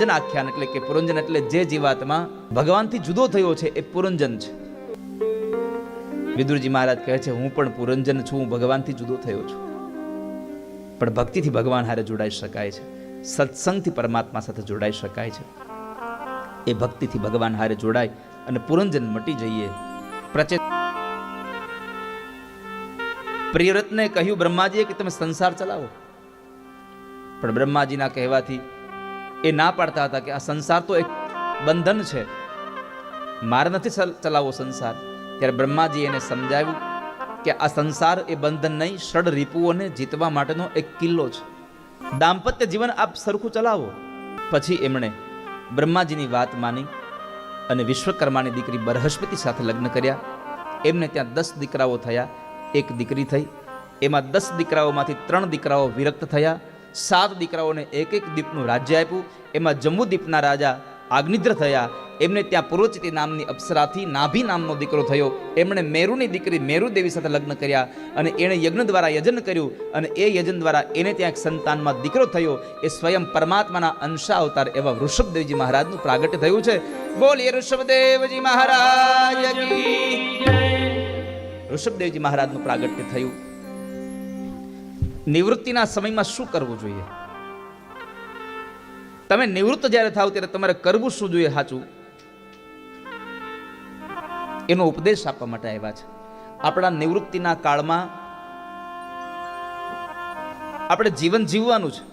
પુરંજન આખ્યાન એટલે કે પુરંજન એટલે જે જીવાત્મા ભગવાનથી જુદો થયો છે, એ પુરંજન છે. વિદુરજી મહારાજ કહે છે, હું પણ પુરંજન છું, હું ભગવાનથી જુદો થયો છું. પણ ભક્તિથી ભગવાન હારે જોડાઈ શકાય છે. સત્સંગથી પરમાત્મા સાથે જોડાઈ શકાય છે. એ ભક્તિથી ભગવાન હારે જોડાય અને પુરંજન મટી જઈએ. પ્રચેત પ્રિયરત્ને કહ્યું બ્રહ્માજીએ કે તમે સંસાર ચલાવો. પણ બ્રહ્માજીના કહેવાથી એ ના પાડતા હતા કે આ સંસાર તો એક બંધન છે. મારે નથી ચલ- ચલાવવો સંસાર. ત્યારે બ્રહ્માજી એને સમજાવ્યું કે આ સંસાર એ બંધન નહીં, ષડ રીપુઓને જીતવા માટેનો એક કિલ્લો છે. દાંપત્ય જીવન આપ સરખું ચલાવો. પછી એમણે બ્રહ્માજીની વાત માની અને વિશ્વકર્માની દીકરી બરહસ્પતિ સાથે લગ્ન કર્યા. એમને ત્યાં દસ દીકરાઓ થયા. એક દીકરી થઈ. એમાં દસ દીકરાઓમાંથી ત્રણ દીકરાઓ વિરક્ત થયા. સાત દીકરાઓને એક એક દીપનું રાજ્ય આપ્યું. એમાં જમ્બુદ્વીપના રાજા આગ્નિદ્ર થયા. એમને ત્યાં પૂર્વચિતિ નામની અપ્સરાથી નાભી નામનો દીકરો થયો. એમણે મેરુની દીકરી મેરુ દેવી સાથે લગ્ન કર્યા અને એણે યજ્ઞ દ્વારા યજન કર્યું અને એ યજન દ્વારા એને ત્યાં એક સંતાનમાં દીકરો થયો. એ સ્વયં પરમાત્માના અંશા અવતાર એવા વૃષભદેવજી મહારાજનું પ્રાગટ્ય થયું છે. બોલીએ ઋષભદેવજી મહારાજ વૃષભદેવજી મહારાજનું પ્રાગટ્ય થયું. નિવૃત્તિના સમયમાં શું કરવું જોઈએ? તમે નિવૃત્ત જ્યારે થાવ ત્યારે તમારે કરવું શું જોઈએ સાચું? એનો ઉપદેશ આપવા માટે આવ્યા છે. આપણા નિવૃત્તિના કાળમાં આપણે જીવન જીવવાનું છે.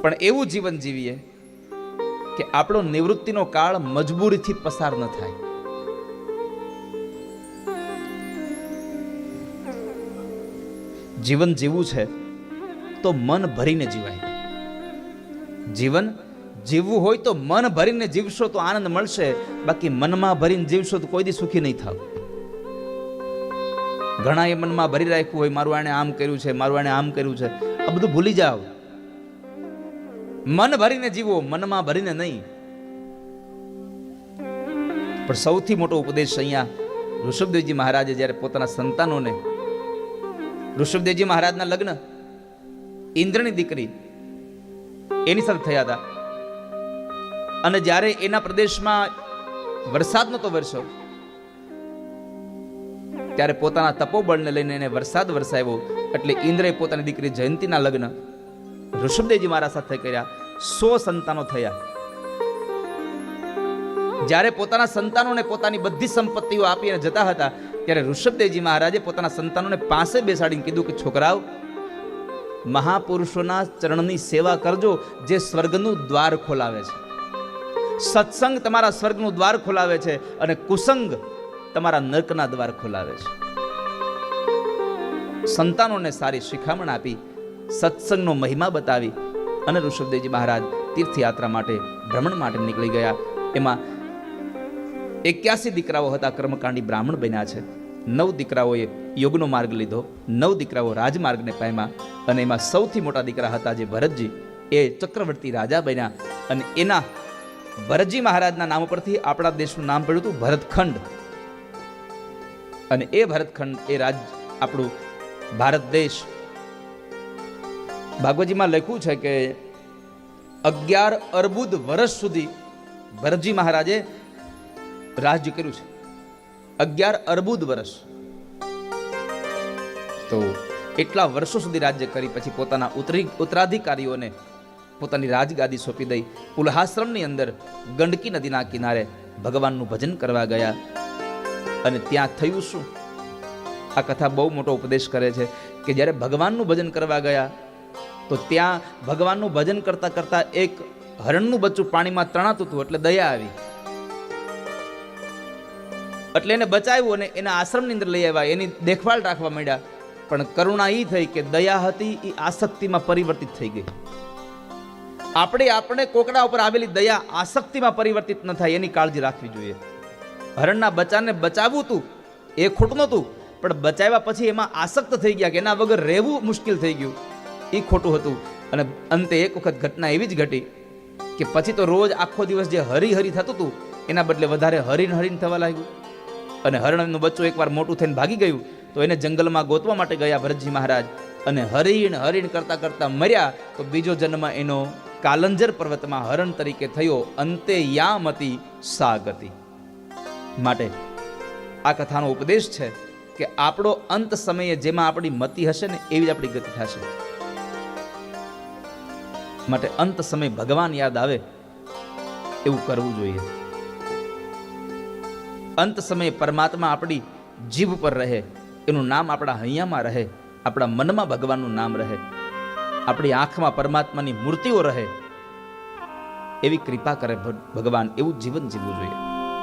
પણ એવું જીવન જીવીએ કે આપણો નિવૃત્તિનો કાળ મજબૂરીથી પસાર ન થાય. જીવન જીવવું છે, તો મન ભરીને જીવાય. જીવન જીવવું હોય તો મન ભરીને જીવશો તો આનંદ મળશે. બાકી મનમાં ભરીને જીવશો તો કોઈ દી સુખી નહીં થાવ. ઘણા એ મનમાં ભરી રાખ્યું હોય, મારું આણે આમ કર્યું છે, મારું આણે આમ કર્યું છે. આ બધું ભૂલી જાઓ. મન ભરીને જીવો, મનમાં ભરીને નહીં. પણ સૌથી મોટો ઉપદેશ અહીંયા ઋષભદેવજી મહારાજે જ્યારે પોતાના સંતાનોને ઋષભદેવજી મહારાજના લગ્ન ઇન્દ્રની દીકરી એની સાથે થયા હતા. અને જ્યારે એના પ્રદેશમાં વરસાદ નહોતો વરસ્યો ત્યારે પોતાના તપોબળને લઈને એને વરસાદ વરસાવ્યો. એટલે ઇન્દ્રએ પોતાની દીકરી જયંતીના લગ્ન ઋષભદેવજી મહારાજ સાથે કર્યા. સો સંતાનો થયા. જ્યારે પોતાના સંતાનોને પોતાની બધી સંપત્તિઓ આપીને જતા હતા ત્યારે ઋષભદેવજી મહારાજે પોતાના સંતાનોને પાસે બેસાડીને કીધું કે, છોકરાઓ, મહાપુરુષોના ચરણની સેવા કરજો જે સ્વર્ગનું દ્વાર ખોલાવે છે. સત્સંગ તમારા સ્વર્ગનું દ્વાર ખોલાવે છે અને કુસંગ તમારા નર્કના દ્વાર ખોલાવે છે. સંતાનોને સારી શિખામણ આપી, સત્સંગનો મહિમા બતાવી અને ઋષભદેવજી મહારાજ તીર્થયાત્રા માટે, ભ્રમણ માટે નીકળી ગયા. એમાં એક્યાસી દીકરાઓ હતા, કર્મકાંડી બ્રાહ્મણ બન્યા છે. નવ દીકરાઓએ યોગનો માર્ગ લીધો. નવ દીકરાઓ રાજમાર્ગને પામ્યા અને એમાં સૌથી મોટા દીકરા હતા જે ભરતજી, એ ચક્રવર્તી રાજા બન્યા અને એના ભરતજી મહારાજના નામ પરથી આપણા દેશનું નામ પડ્યું હતું ભરતખંડ. અને એ ભરતખંડ એ રાજ, આપણું ભારત દેશ. ભાગવતજીમાં લખ્યું છે કે અગિયાર અર્બુદ વર્ષ સુધી ભરતજી મહારાજે રાજ્ય કર્યું છે. અગિયાર અર્બુદ વર્ષ તો એટલા વર્ષો સુધી રાજ્ય કરી, પછી પોતાના ઉત્તરી ઉત્તરાધિકારીઓને પોતાની રાજગાદી સોંપી દઈ, પુલહાશ્રમની અંદર ગંડકી નદીના કિનારે ભગવાનનું ભજન કરવા ગયા. અને ત્યાં થયું શું? આ કથા બહુ મોટો ઉપદેશ કરે છે કે જ્યારે ભગવાનનું ભજન કરવા ગયા, તો ત્યાં ભગવાનનું ભજન કરતા કરતાં એક હરણનું બચ્ચું પાણીમાં તણાતું હતું, એટલે દયા આવી. એટલે એને બચાવ્યું અને એના આશ્રમની અંદર લઈ આવ્યા, એની દેખભાળ રાખવા માંડ્યા. પણ કરુણા એ થઈ કે દયા હતી એ આસક્તિમાં પરિવર્તિત થઈ ગઈ. આપણે આપણે કોકડા ઉપર આવેલી દયા આસક્તિમાં પરિવર્તિત ન થાય, એની કાળજી રાખવી જોઈએ. હરણના બચ્ચાને બચાવવું હતું એ ખોટું નહોતું, પણ બચાવ્યા પછી એમાં આસક્ત થઈ ગયા કે એના વગર રહેવું મુશ્કેલ થઈ ગયું. એ ખોટું હતું. અને અંતે એક વખત ઘટના એવી જ ઘટી કે પછી તો રોજ આખો દિવસ જે હરી હરી થતું હતું એના બદલે વધારે હરીન હરીન થવા લાગ્યું. અને હરણનું બચ્ચું એકવાર મોટું થઈને ભાગી ગયું, તો એને જંગલમાં ગોતવા માટે ગયા ભરતજી મહારાજ. અને હરિણ હરિણ કરતાં કરતાં મર્યા, તો બીજો જન્મ એનો કાલંજર પર્વતમાં હરણ તરીકે થયો, અંતે યામતી સાગતી માટે આ કથાનો ઉપદેશ છે કે આપણો અંત સમયે જેમાં આપણી મતિ હશે ને એવી જ આપણી ગતિ થશે. માટે અંત સમય ભગવાન યાદ આવે એવું કરવું જોઈએ. અંત સમયે પરમાત્મા આપણી જીભ પર રહે, એનું નામ આપણા હૈયામાં રહે, આપણા મનમાં ભગવાનનું નામ રહે, આપણી આંખમાં પરમાત્માની મૂર્તિઓ રહે. એવી કૃપા કરે ભગવાન, એવું જીવન જીવવું જોઈએ.